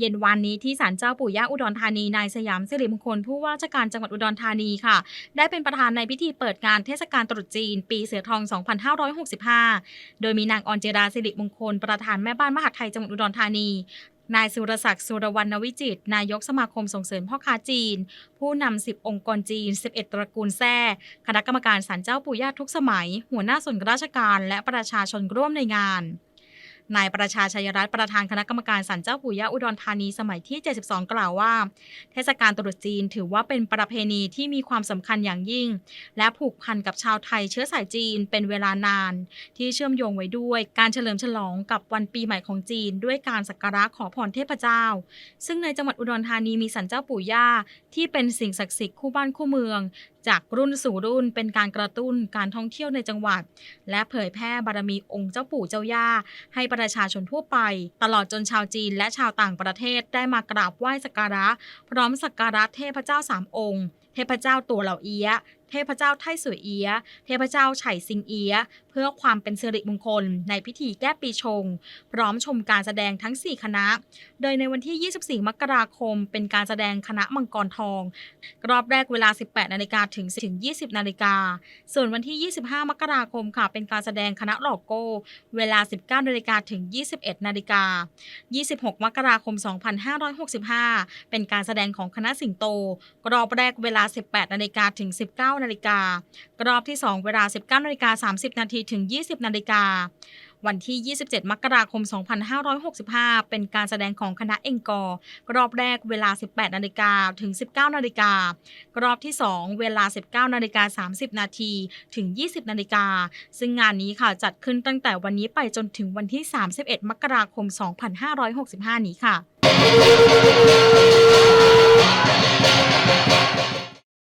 เย็นวันนี้ที่ศาลเจ้าปู่ย่าอุดรธานีนายสยามสิริมงคลผู้ว่าราชการจังหวัดอุดรธานีค่ะ ได้เป็นประธานในพิธีเปิดงานเทศกาลตรุษจีน ปีเสือทอง 2565 โดยมีนางออนเจราสิริมงคล ประธานแม่บ้านมหาดไทยจังหวัดอุดรธานีนายสุรศักดิ์สุรวรรณวิจิต นายกสมาคมส่งเสริมพ่อค้าจีน ผู้นำ 10 องค์กรจีน 11 ตระกูลแท้คณะกรรมการศาลเจ้าปู่ย่าทุกสมัย หัวหน้าส่วนราชการและประชาชนร่วมในงาน นายประชาชัยรัตน์ประธานคณะกรรมการศาลเจ้าปู่ย่าอุดรธานีสมัยที่ 72 กล่าวว่า เทศกาลตรุษจีนถือว่าเป็นประเพณีที่มีความสำคัญอย่างยิ่ง และผูกพันกับชาวไทยเชื้อสายจีนเป็นเวลานาน ที่เชื่อมโยงไว้ด้วยการเฉลิมฉลองกับวันปีใหม่ของจีน ด้วยการสักการะขอพรเทพเจ้า ซึ่งในจังหวัดอุดรธานีมีศาลเจ้าปู่ย่าที่เป็นสิ่งศักดิ์สิทธิ์คู่บ้านคู่เมืองจากรุ่นสู่รุ่นเป็นการกระตุ้นการท่องเที่ยวในจังหวัด และเผยแพร่บารมีองค์เจ้าปู่เจ้าย่า ให้ประชาชนทั่วไป ตลอดจนชาวจีนและชาวต่างประเทศได้มากราบไหว้สักการะ พร้อมสักการะเทพเจ้าสามองค์เทพเจ้าตัวเหล่าเอียะเทพเจ้าไทสวยเอียะเทพเจ้าไฉสิงเอียะเพื่อความเป็นสิริมงคล ในพิธีแก้ปีชง พร้อมชมการแสดงทั้ง 4 คณะ โดยในวันที่ 24 มกราคม เป็นการแสดงคณะมังกรทอง รอบแรกเวลา 18 นาฬิกาถึงถึง 20 นาฬิกา ส่วนวันที่ 25 มกราคมค่ะ เป็นการแสดงคณะหลอกโก้ เวลา 19 นาฬิกาถึง 21 นาฬิกา 26 มกราคม 2565 เป็นการแสดงของคณะสิงโต รอบแรกเวลาา 18 นาฬิกาถึง 19 นาฬิการอบที่ 2 เวลา 19 นาฬิกา 30 นาทีถึง 20 นาฬิกาวันที่ 27 มกราคม 2565 เป็นการแสดงของคณะเอ็งกอร์รอบแรกเวลา 18 นาฬิกาถึง 19 นาฬิการอบที่ 2 เวลา 19 นาฬิกา 30 นาทีถึง 20 นาฬิกา ซึ่งงานนี้ค่ะจัดขึ้นตั้งแต่วันนี้ไปจนถึงวันที่ 31 มกราคม 2565 นี้ค่ะ